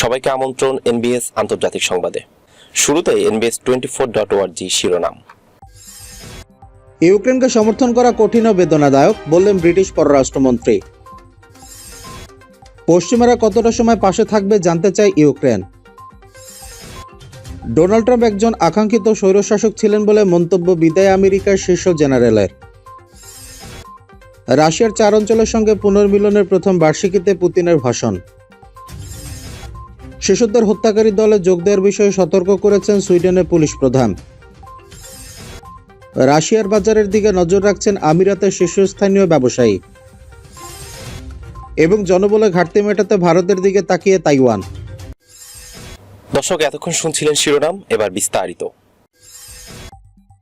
সবাইকে আমন্ত্রণ এনবিএস আন্তর্জাতিক সংবাদে। শুরুতে এনবিএস টোয়েন্টি ফোর ডট ওয়ার্জি শিরোনাম। ইউক্রেনকে সমর্থন করা কঠিন ও বেদনাদায়ক, বললেন ব্রিটিশ পররাষ্ট্রমন্ত্রী। পশ্চিমারা কতটা সময় পাশে থাকবে জানতে চায় ইউক্রেন। ডোনাল্ড ট্রাম্প একজন আকাঙ্ক্ষিত স্বৈরশাসক ছিলেন বলে মন্তব্য বিদায় আমেরিকার শীর্ষ জেনারেলের। রাশিয়ার চার অঞ্চলের সঙ্গে পুনর্মিলনের প্রথম বার্ষিকীতে পুতিনের ভাষণ। শিশুদের হত্যাকারী দলে যোগ দেওয়ার বিষয়ে সতর্ক করেছেন সুইডেনের পুলিশ প্রধান। রাশিয়ার বাজারের দিকে নজর রাখছেন আমিরাতের শীর্ষস্থানীয় ব্যবসায়ী। এবং জনবলে ঘাটতি মেটাতে ভারতের দিকে তাকিয়ে তাইওয়ান। দর্শক এতক্ষণ শুনছিলেন শিরোনাম এবার বিস্তারিত।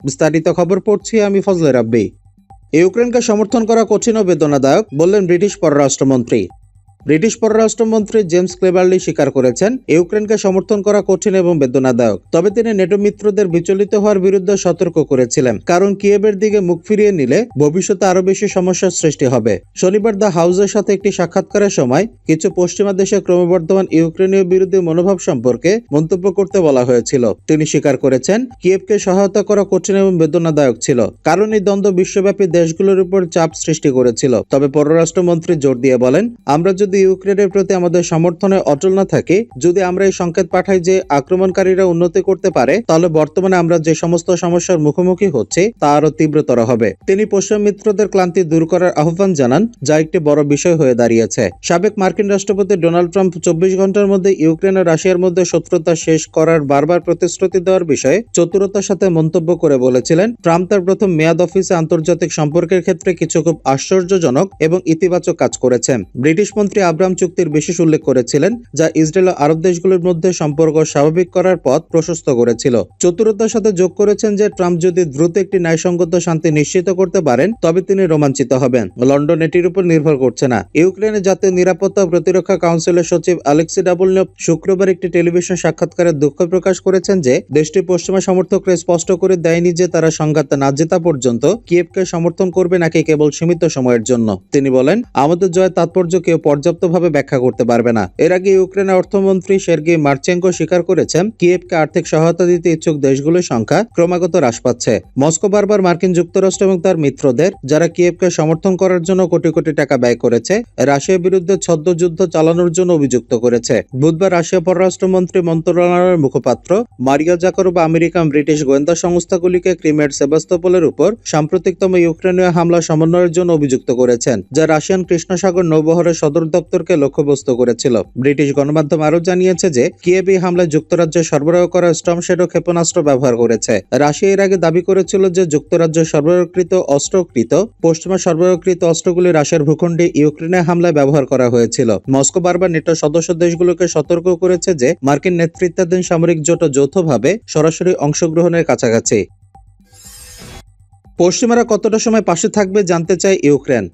বিস্তারিত খবর পড়ছি আমি ফজলে রাব্বি। ইউক্রেনকে সমর্থন করা কঠিন ও বেদনাদায়ক বললেন ব্রিটিশ পররাষ্ট্রমন্ত্রী। ব্রিটিশ পররাষ্ট্রমন্ত্রী জেমস ক্লেবার্লি স্বীকার করেছেন, ইউক্রেনকে সমর্থন করা কঠিন এবং বেদনাদায়ক। তবে তিনি নেটো মিত্রদের বিচলিত হওয়ার বিরুদ্ধে সতর্ক করেছিলেন, কারণ কিয়েবের দিকে মুখ ফিরিয়ে নিলে ভবিষ্যতে আরও বেশি সমস্যার সৃষ্টি হবে। শনিবার দ্য হাউসের সাথে একটি সাক্ষাৎকারের সময় কিছু পশ্চিমা দেশে ক্রমবর্ধমান ইউক্রেনীয় বিরোধী মনোভাব সম্পর্কে মন্তব্য করতে বলা হয়েছিল। তিনি স্বীকার করেছেন, কিয়েভকে সহায়তা করা কঠিন এবং বেদনাদায়ক ছিল, কারণ এই দ্বন্দ্ব বিশ্বব্যাপী দেশগুলোর উপর চাপ সৃষ্টি করেছিল। তবে পররাষ্ট্রমন্ত্রী জোর দিয়ে বলেন, আমরা যদি ইউক্রেনের প্রতি আমাদের সমর্থনে অটল না থাকি, যদি আমরা এই সংকেত পাঠাই যে আক্রমণকারীরা উন্নতি করতে পারে, তাহলে বর্তমানে আমরা যে সমস্ত সমস্যার মুখোমুখি হচ্ছে, তা আরও তীব্রতর হবে। তিনি পশ্চিম মিত্রদের ক্লান্তি দূর করার আহ্বান জানান, যা একটি বড় বিষয় হয়ে দাঁড়িয়েছে। সাবেক মার্কিন রাষ্ট্রপতি ডোনাল্ড ট্রাম্প চব্বিশ ঘণ্টার মধ্যে ইউক্রেন ও রাশিয়ার মধ্যে শত্রুতা শেষ করার বারবার প্রতিশ্রুতি দেওয়ার বিষয়ে চতুরতার সাথে মন্তব্য করে বলেছিলেন। ট্রাম্প তার প্রথম মেয়াদ অফিসে আন্তর্জাতিক সম্পর্কের ক্ষেত্রে কিছু খুব আশ্চর্যজনক এবং ইতিবাচক কাজ করেছেন। ব্রিটিশ মন্ত্রী আব্রাম চুক্তির বিশেষ উল্লেখ করেছিলেন, যা ইসরায়েল ও আরব দেশগুলোর মধ্যে সম্পর্ক স্বাভাবিক করার পথ প্রশস্ত করেছিল। চতুরতার সাথে যোগ করেছেন যে, ট্রাম্প যদি দ্রুত একটি ন্যায়সঙ্গত শান্তি নিশ্চিত করতে পারেন, তবে তিনি রোমাঞ্চিত হবেন। লন্ডন এটির উপর নির্ভর করছে না। ইউক্রেনের জাতীয় নিরাপত্তা প্রতিরক্ষা কাউন্সিলের সচিব আলেক্সি ডাবলনিয়ভ শুক্রবার একটি টেলিভিশন সাক্ষাৎকারে দুঃখ প্রকাশ করেছেন যে, দেশটির পশ্চিমা সমর্থকরা স্পষ্ট করে দেয়নি যে, তারা সংঘাত না জেতা পর্যন্ত কিয়েভকে সমর্থন করবে নাকি কেবল সীমিত সময়ের জন্য। তিনি বলেন, আমাদের জয়ের তাৎপর্য কেউ পর্যাপ্তভাবে ব্যাখ্যা করতে পারবে না। এর আগে ইউক্রেনের অর্থমন্ত্রী সের্গি মার্চেঙ্কো স্বীকার করেছেন, কিয়েভকে আর্থিক সহায়তা দিতে ইচ্ছুক দেশগুলোর সংখ্যা ক্রমাগত হ্রাস পাচ্ছে। মস্কো বারবার মার্কিন যুক্তরাষ্ট্র এবং তার মিত্রদের, যারা কিয়েভকে সমর্থন করার জন্য কোটি কোটি টাকা ব্যয় করেছে, রাশিয়ার বিরুদ্ধে ছদ্ম যুদ্ধ চালানোর জন্য অভিযুক্ত করেছে। বুধবার রাশিয়া পররাষ্ট্রমন্ত্রী মন্ত্রণালয়ের মুখপাত্র মারিয়া জাকারোবা আমেরিকান ব্রিটিশ গোয়েন্দা সংস্থাগুলিকে ক্রিমের সেবাস্তোপলের উপর সাম্প্রতিকতম ইউক্রেনীয় হামলা সমন্বয়ের জন্য অভিযুক্ত করেছেন, যা রাশিয়ান কৃষ্ণসাগর নৌবহরের সদর দপ্তরকে লক্ষ্যবস্তু করেছিল। ব্রিটিশ গণমাধ্যম আরও জানিয়েছে যে এই হামলায় যুক্তরাজ্য সরবরাহ করা স্টর্ম শ্যাডো ক্ষেপণাস্ত্র ব্যবহার করেছে। রাশিয়া এর আগে দাবি করেছিল যে, যুক্তরাজ্য সরবরাহকৃত অস্ত্রকৃত, পশ্চিমা সরবরাহকৃত অস্ত্রগুলি রাশিয়ার ভূখণ্ডে ইউক্রেনে হামলায় ব্যবহার করা হয়েছিল। মস্কো বারবার নেটো সদস্য দেশগুলোকে সতর্ক করেছে যে, মার্কিন নেতৃত্বাধীন সামরিক জোট যৌথভাবে সরাসরি অংশগ্রহণের কাছাকাছি। পশ্চিমারা কতটা সময় পাশে থাকবে জানতে চায় ইউক্রেন।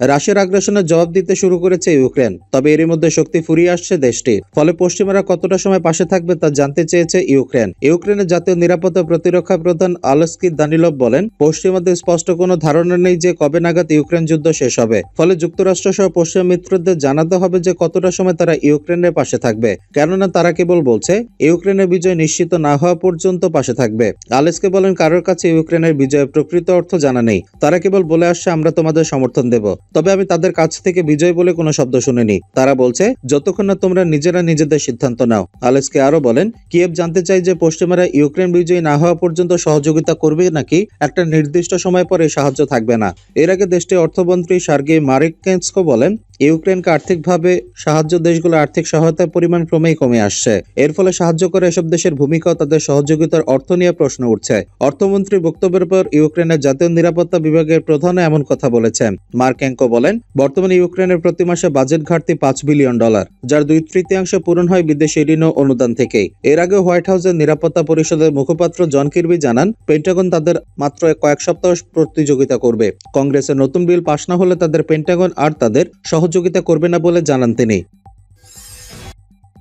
রাশিয়ার আগ্রাসনের জবাব দিতে শুরু করেছে ইউক্রেন, তবে এরই মধ্যে শক্তি ফুরিয়ে আসছে দেশটির ফলে পশ্চিমারা কতটা সময় পাশে থাকবে তা জানতে চেয়েছে ইউক্রেন। ইউক্রেনের জাতীয় নিরাপত্তা প্রতিরক্ষা প্রধান আলস্কি দানিলভ বলেন, পশ্চিমাদের স্পষ্ট কোনো ধারণা নেই যে কবে নাগাদ ইউক্রেন যুদ্ধ শেষ হবে। ফলে যুক্তরাষ্ট্র সহ পশ্চিমা মিত্রদের জানাতে হবে যে কতটা সময় তারা ইউক্রেনের পাশে থাকবে। কেননা তারা কেবল বলছে, ইউক্রেনের বিজয় নিশ্চিত না হওয়া পর্যন্ত পাশে থাকবে। আলেসকে বলেন, কারোর কাছে ইউক্রেনের বিজয়ের প্রকৃত অর্থ জানা নেই। তারা কেবল বলে আসছে, আমরা তোমাদের সমর্থন দেব। তবে আমি তাদের কাছ থেকে বিজয় বলে কোনো শব্দ শুনিনি। তারা বলছে, যতক্ষণ না তোমরা নিজেরা নিজেদের সিদ্ধান্ত নাও। আলেসকে আরও বলেন, কিয়েভ জানতে চাই যে পশ্চিমারা ইউক্রেন বিজয়ী না হওয়া পর্যন্ত সহযোগিতা করবে নাকি? একটা নির্দিষ্ট সময় পরে সাহায্য থাকবে না। এর আগে দেশটির অর্থমন্ত্রী সার্গে মারিক মারিকেন্সকো বলেন ইউক্রেনকে আর্থিকভাবে সাহায্য দেশগুলো আর্থিক সহায়তার পরিমাণ ক্রমেই কমে আসছে। এর ফলে সাহায্য করে এসব দেশের ভূমিকা তাদের সহযোগিতার অর্থ নিয়ে প্রশ্ন উঠছে। অর্থমন্ত্রী বক্তব্যের পর ইউক্রেনের জাতীয় নিরাপত্তা বিভাগের প্রধান এমন কথা বলেছেন। মার্কেঙ্কো বলেন, বর্তমানে ইউক্রেনের প্রতি মাসে বাজেট ঘাটতি পাঁচ বিলিয়ন ডলার, যার দুই তৃতীয়াংশ পূরণ হয় বিদেশি ঋণ অনুদান থেকেই। এর আগে হোয়াইট হাউসের নিরাপত্তা পরিষদের মুখপাত্র জন কির্বি জানান, পেন্টাগন তাদের মাত্র কয়েক সপ্তাহ প্রতিযোগিতা করবে। কংগ্রেসের নতুন বিল পাশ না হলে তাদের পেন্টাগন আর তাদের সহযোগিতা করবে না বলে জানান তিনি।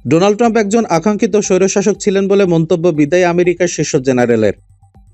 ডোনাল্ড ট্রাম্প একজন আকাঙ্ক্ষিত স্বৈরশাসক ছিলেন বলে মন্তব্য বিদায় আমেরিকার শীর্ষ জেনারেলের।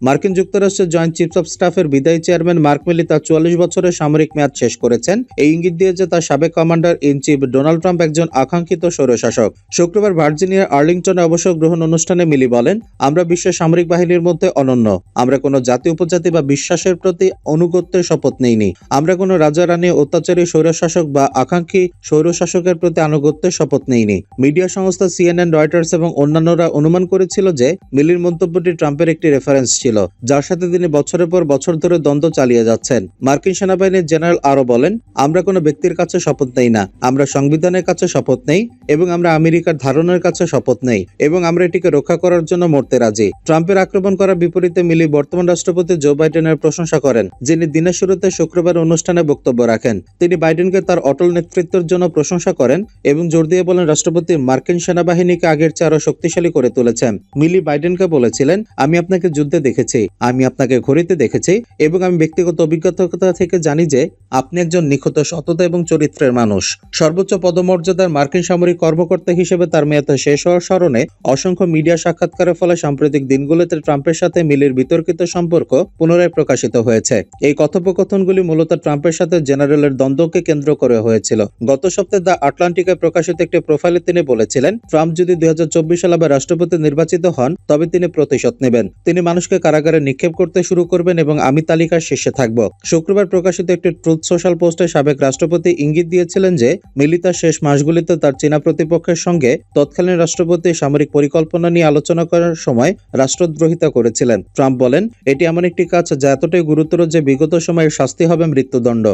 মার্কিন যুক্তরাষ্ট্রের জয়েন্ট চিফস অফ স্টাফের বিদায়ী চেয়ারম্যান মার্ক মিলি তার চুয়াল্লিশ বছরের সামরিক মেয়াদ শেষ করেছেন। এই ইঙ্গিত দিয়ে যে তার সাবেক commander in chief Donald Trump একজন আকাঙ্ক্ষিত স্বৈরশাসক। শুক্রবার ভার্জিনিয়ার আর্লিংটনে অবসর গ্রহণ অনুষ্ঠানে মিলি বলেন, আমরা বিশ্বের সামরিক বাহিনীর মধ্যে অনন্য। আমরা কোনো জাতি, উপজাতি বা বিশ্বাসের প্রতি অনুগত্যের শপথ নেইনি। আমরা কোনো রাজা, রানী, অত্যাচারী, স্বৈরশাসক বা আকাঙ্ক্ষী স্বৈরশাসকের প্রতি আনুগত্যের শপথ নেইনি। মিডিয়া সংস্থা সিএনএন, রয়টার্স এবং অন্যান্যরা অনুমান করেছিল যে মিলির মন্তব্যটি ট্রাম্পের একটি রেফারেন্স ছিল। যার সাথে তিনি বছরের পর বছর ধরে দ্বন্দ্ব চালিয়ে যাচ্ছেন। মার্কিন সেনাবাহিনীর জেনারেল আরও বলেন, আমরা কোনো ব্যক্তির কাছে শপথ নেই না। আমরা সংবিধানের কাছে শপথ নেই এবং আমরা আমেরিকার ধারণার কাছে শপথ নেই এবং আমরা এটিকে রক্ষা করার জন্য মরতে রাজি। ট্রাম্পের আক্রমণ করার বিপরীতে মিলি বর্তমান রাষ্ট্রপতি জো বাইডেনের প্রশংসা করেন, যিনি দিনের শুরুতে শুক্রবার অনুষ্ঠানে বক্তব্য রাখেন। তিনি বাইডেনকে তার অটল নেতৃত্বের জন্য প্রশংসা করেন এবং জোর দিয়ে বলেন, রাষ্ট্রপতি মার্কিন সেনাবাহিনীকে আগের চেয়ে আরও শক্তিশালী করে তুলেছেন। মিলি বাইডেনকে বলেছিলেন, আমি আপনাকে যুদ্ধে দেখেছি। আমি আপনাকে ঘড়িতে দেখেছি এবং আমি ব্যক্তিগত অভিজ্ঞতা থেকে জানি যে আপনি একজন নিখুঁত সততা এবং চরিত্রের মানুষ। সর্বোচ্চ পদমর্যাদার মার্কিন সামরিক কর্মকর্তা হিসেবে তার মেয়াদ শেষ হওয়ার স্মরণে অসংখ্য মিডিয়া সাক্ষাৎকারের ফলে সাম্প্রতিক দিনগুলোতে ট্রাম্পের সাথে মিলির বিতর্কিত সম্পর্ক পুনরায় প্রকাশিত হয়েছে। এই কথোপকথনগুলি মূলত ট্রাম্পের সাথে জেনারেলের দ্বন্দ্বকে কেন্দ্র করে হয়েছিল। গত সপ্তাহে দ্য আটলান্টিকে প্রকাশিত একটি প্রোফাইলে তিনি বলেছিলেন, ট্রাম্প যদি দুই হাজার চব্বিশ সালে রাষ্ট্রপতি নির্বাচিত হন, তবে তিনি প্রতিশোধ নেবেন। তিনি মানুষকে কারাগারে নিক্ষেপ করতে শুরু করবেন এবং আমি তালিকার শীর্ষে থাকব। শুক্রবার প্রকাশিত একটি ট্রুথ সোশ্যাল পোস্টে সাবেক রাষ্ট্রপতি ইঙ্গিত দিয়েছিলেন যে মিলি তার শেষ মাসগুলিতে তার চীনা প্রতিপক্ষের সঙ্গে তৎকালীন রাষ্ট্রপতি সামরিক পরিকল্পনা নিয়ে আলোচনা করার সময় রাষ্ট্রদ্রোহিতা করেছিলেন। ট্রাম্প বলেন, এটি এমন একটি কাজ যা এতটাই গুরুতর যে বিগত সময়ে শাস্তি হবে মৃত্যুদণ্ড।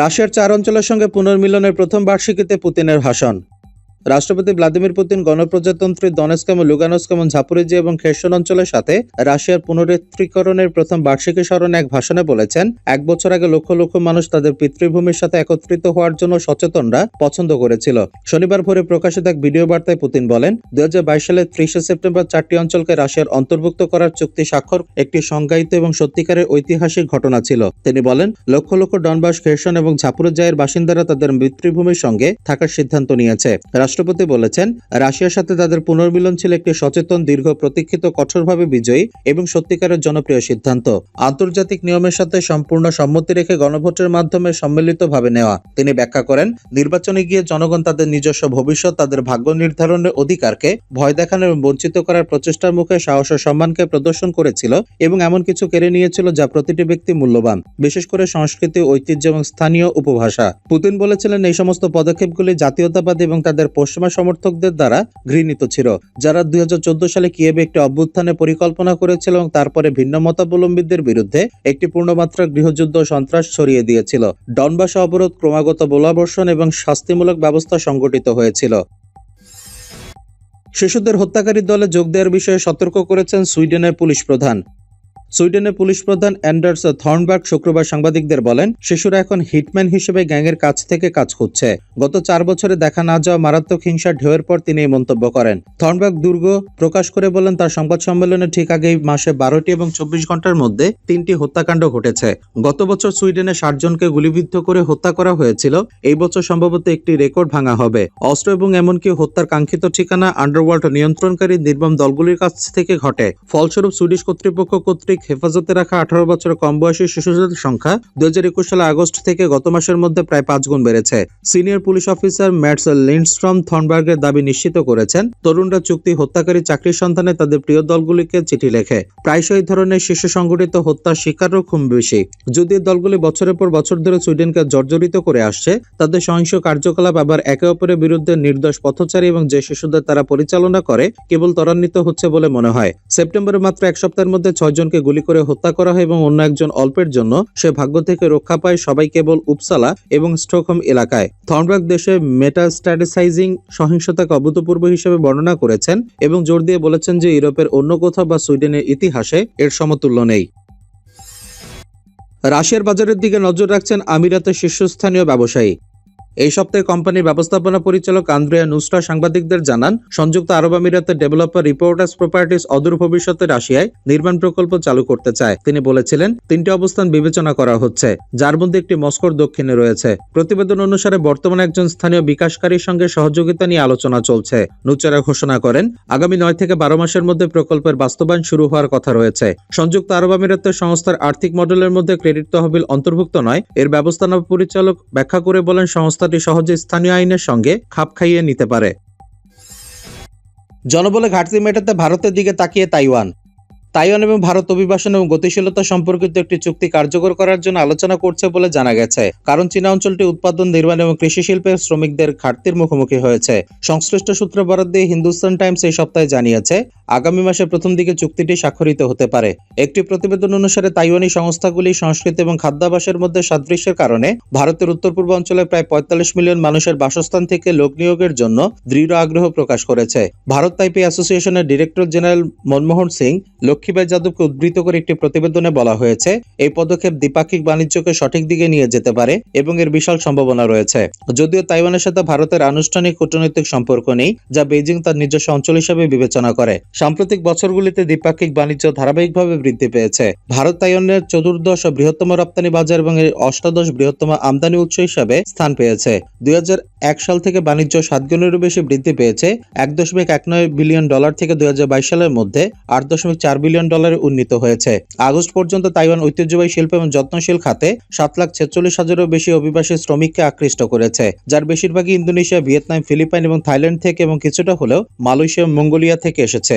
রাশিয়ার চার অঞ্চলের সঙ্গে পুনর্মিলনের প্রথম বার্ষিকীতে পুতিনের ভাষণ। রাষ্ট্রপতি ভ্লাদিমির পুতিন গণপ্রজাতন্ত্রী দনেস্ক এবং লুগানস্ক এবং ঝাপুরিজি এবং খেরসন অঞ্চলের সাথে রাশিয়ার পুনরুত্তরীকরণের প্রথম বার্ষিকী স্মরণে এক ভাষণে বলেছেন, এক বছর আগে লক্ষ লক্ষ মানুষ তাদের পিতৃভূমির সাথে একত্রিত হওয়ার জন্য সচেতনরা পছন্দ করেছিল। শনিবার ভোরে প্রকাশিত এক ভিডিও বার্তায় পুতিন বলেন, দুই হাজার বাইশ সালের ত্রিশে সেপ্টেম্বর চারটি অঞ্চলকে রাশিয়ার অন্তর্ভুক্ত করার চুক্তি স্বাক্ষর একটি সংজ্ঞায়িত এবং সত্যিকারের ঐতিহাসিক ঘটনা ছিল। তিনি বলেন, লক্ষ লক্ষ ডনবাস, খেরসন এবং ঝাপুরজায়ের বাসিন্দারা তাদের পিতৃভূমির সঙ্গে থাকার সিদ্ধান্ত নিয়েছে। রাষ্ট্রপতি বলেছেন, রাশিয়ার সাথে তাদের পুনর্মিলন ছিল একটি সচেতন, দীর্ঘ, প্রতীক্ষিত, কঠোরভাবে বিজয়ী এবং সত্যিকারের জনপ্রিয় সিদ্ধান্ত। আন্তর্জাতিক নিয়মের সাথে সম্পূর্ণ সম্মতি রেখে গণভোটের মাধ্যমে সম্মিলিতভাবে নেওয়া। তিনি ব্যাখ্যা করেন, নির্বাচনে গিয়ে জনগণ তাদের নিজস্ব ভবিষ্যৎ, তাদের ভাগ্য নির্ধারণের অধিকারকে ভয় দেখানো এবং বঞ্চিত করার প্রচেষ্টার মুখে সাহস ও সম্মানকে প্রদর্শন করেছিল এবং এমন কিছু কেড়ে নিয়েছিল যা প্রতিটি ব্যক্তি মূল্যবান, বিশেষ করে সংস্কৃতি, ঐতিহ্য এবং স্থানীয় উপভাষা। পুতিন বলেছিলেন, এই সমস্ত পদক্ষেপগুলি জাতীয়তাবাদী এবং তাদের পশ্চিমা সমর্থকদের দ্বারা ঘৃণিত ছিল, যারা দুই হাজার চোদ্দ সালে কিয়েবে একটি অভ্যুত্থানের পরিকল্পনা করেছিল এবং তারপরে ভিন্ন মতাবলম্বীদের বিরুদ্ধে একটি পূর্ণমাত্রা গৃহযুদ্ধ সন্ত্রাস ছড়িয়ে দিয়েছিল। ডনবাসে অবরোধ ক্রমাগত বোলাবর্ষণ এবং শাস্তিমূলক ব্যবস্থা সংগঠিত হয়েছিল। শিশুদের হত্যাকারী দলে যোগ দেওয়ার বিষয়ে সতর্ক করেছেন সুইডেনের পুলিশ প্রধান। সুইডেনের পুলিশ প্রধান অ্যান্ডার্স থর্নবার্গ শুক্রবার সাংবাদিকদের বলেন, শিশুরা এখন হিটম্যান হিসেবে গ্যাংয়ের কাছ থেকে কাজ খুঁজছে। গত চার বছরে দেখা না যাওয়া মারাত্মক হিংসার ঢেউয়ের পর তিনি এই মন্তব্য করেন। থর্নবার্গ দুর্গ প্রকাশ করে বলেন, তার সংবাদ সম্মেলনে ঠিক আগে এই মাসে বারোটি এবং চব্বিশ ঘণ্টার মধ্যে তিনটি হত্যাকাণ্ড ঘটেছে। গত বছর সুইডেনে ষাট জনকে গুলিবিদ্ধ করে হত্যা করা হয়েছিল। এই বছর সম্ভবত একটি রেকর্ড ভাঙা হবে। অস্ত্র এবং এমনকি হত্যার কাঙ্ক্ষিত ঠিকানা আন্ডারওয়ার্ল্ড নিয়ন্ত্রণকারী নির্মম দলগুলির কাছ থেকে ঘটে। ফলস্বরূপ সুইডিশ কর্তৃপক্ষ কর্তৃক হেফাজতে রাখা আঠারো বছর কম বয়সী শিশুদের সংখ্যা দুই সালে আগস্ট থেকে গত মাসের মধ্যে প্রায় পাঁচ গুণ বেড়েছে। Senior police officer Mats Lindstrom থর্নবার্গের দাবি নিশ্চিত করেছেন। তরুণরা চুক্তি হত্যাকারী চাকরির সন্ধানে তাদের প্রিয় দলগুলিকে চিঠি লেখে। প্রায়শই ধরনের শিশু সংগঠিত হত্যার শিকারও খুব বেশি। যদিও দলগুলি বছরের পর বছর ধরে সুইডেনকে জর্জরিত করে আসছে, তাদের সহিংস কার্যকলাপ আবার একে অপরের বিরুদ্ধে নির্দোষ পথচারী এবং যে শিশুদের তারা পরিচালনা করে, কেবল ত্বরান্বিত হচ্ছে বলে মনে হয়। সেপ্টেম্বরে মাত্র এক সপ্তাহের মধ্যে ছয়জনকে গুলি করে হত্যা করা হয় এবং অন্য একজন অল্পের জন্য সে ভাগ্য থেকে রক্ষা পায় সবাই কেবল উপসালা এবং স্টকহোম এলাকায়। থর্নবার্গ দেশে মেটাস্ট্যাটিসাইজিং সহিংসতাকে অভূতপূর্ব হিসেবে বর্ণনা করেছেন এবং জোর দিয়ে বলেছেন যে ইউরোপের অন্য কোথাও বা সুইডেনের ইতিহাসে এর সমতুল্য নেই। রাশিয়ার বাজারের দিকে নজর রাখছেন আমিরাতের শীর্ষস্থানীয় ব্যবসায়ী। এই সপ্তাহে কোম্পানির ব্যবস্থাপনা পরিচালক আন্দ্রিয়া নুসরা সাংবাদিকদের জানান, সংযুক্ত আরব আমিরাতের ডেভেলপার রিপোর্টার্স প্রপার্টিস অদূর ভবিষ্যতে রাশিয়ায় নির্মাণ প্রকল্প চালু করতে চায়। তিনি বলেছিলেন, তিনটি অবস্থান বিবেচনা করা হচ্ছে, যার মধ্যে একটি মস্কোর দক্ষিণে রয়েছে। প্রতিবেদন অনুসারে বর্তমানে একজন স্থানীয় বিকাশকারীর সঙ্গে সহযোগিতা নিয়ে আলোচনা চলছে। নুচারা ঘোষণা করেন, আগামী নয় থেকে বারো মাসের মধ্যে প্রকল্পের বাস্তবায়ন শুরু হওয়ার কথা রয়েছে। সংযুক্ত আরব আমিরাতের সংস্থার আর্থিক মডেলের মধ্যে ক্রেডিট তহবিল অন্তর্ভুক্ত নয়। এর ব্যবস্থাপনা পরিচালক ব্যাখ্যা করে বলেন সংস্থাটি সহজে স্থানীয় আইনের সঙ্গে খাপ খাইয়ে নিতে পারে। জনবলে ঘাটতি মেটাতে ভারতের দিকে তাকিয়ে তাইওয়ান। তাইওয়ান এবং ভারত অভিবাসন এবং গতিশীলতা সম্পর্কিত একটি চুক্তি কার্যকর করার জন্য আলোচনা করছে বলে জানা গেছে। কারণ চীনা অঞ্চলটি উৎপাদন, নির্মাণ এবং কৃষি শিল্পের শ্রমিকদের ঘাটতির মুখোমুখি হয়েছে। সংশ্লিষ্ট সূত্র বরাদ দিয়ে হিন্দুস্তান টাইমস এই সপ্তাহে জানিয়েছে আগামী মাসের প্রথম দিকে চুক্তিটি স্বাক্ষরিত হতে পারে। একটি প্রতিবেদন অনুসারে তাইওয়ানি সংস্থাগুলি সংস্কৃতি এবং খাদ্যাভাসের মধ্যে সাদৃশ্যের কারণে ভারতের উত্তর পূর্ব অঞ্চলে প্রায় পঁয়তাল্লিশ মিলিয়ন মানুষের বাসস্থান থেকে লোক নিয়োগের জন্য দৃঢ় আগ্রহ প্রকাশ করেছে। ভারত তাইপে অ্যাসোসিয়েশনের ডিরেক্টর জেনারেল মনমোহন সিং লক্ষ্মীবাই যাদবকে উদ্ধৃত করে একটি প্রতিবেদনে বলা হয়েছে, এই পদক্ষেপ দ্বিপাক্ষিক বাণিজ্যকে সঠিক দিকে নিয়ে যেতে পারে এবং এর বিশাল সম্ভাবনা রয়েছে। যদিও তাইওয়ানের সাথে ভারতের আনুষ্ঠানিক কূটনৈতিক সম্পর্ক নেই, যা বেইজিং তার নিজস্ব অঞ্চল হিসেবে বিবেচনা করে। সাম্প্রতিক বছরগুলিতে দ্বিপাক্ষিক বাণিজ্য ধারাবাহিকভাবে বৃদ্ধি পেয়েছে। ভারত তাইওয়ানের চতুর্দশ বৃহত্তম রপ্তানি বাজার এবং এর অষ্টাদশ বৃহত্তম আমদানি উৎস হিসাবে স্থান পেয়েছে। দুই সাল থেকে বাণিজ্য সাত গুণেরও বেশি বৃদ্ধি পেয়েছে। এক দশমিক এক নয় বিলিয়ন ডলার থেকে দুই হাজার বাইশ সালের মধ্যে আট দশমিক চার বিলিয়ন ডলারে উন্নীত হয়েছে। আগস্ট পর্যন্ত তাইওয়ান ঐতিহ্যবাহী শিল্প এবং যত্নশীল খাতে সাত লাখ ছেচল্লিশ হাজারেরও বেশি অভিবাসী শ্রমিককে আকৃষ্ট করেছে। যার বেশিরভাগই ইন্দোনেশিয়া, ভিয়েতনাম, ফিলিপাইন এবং থাইল্যান্ড থেকে এবং কিছুটা হলেও মালয়েশিয়া মঙ্গোলিয়া থেকে এসেছে।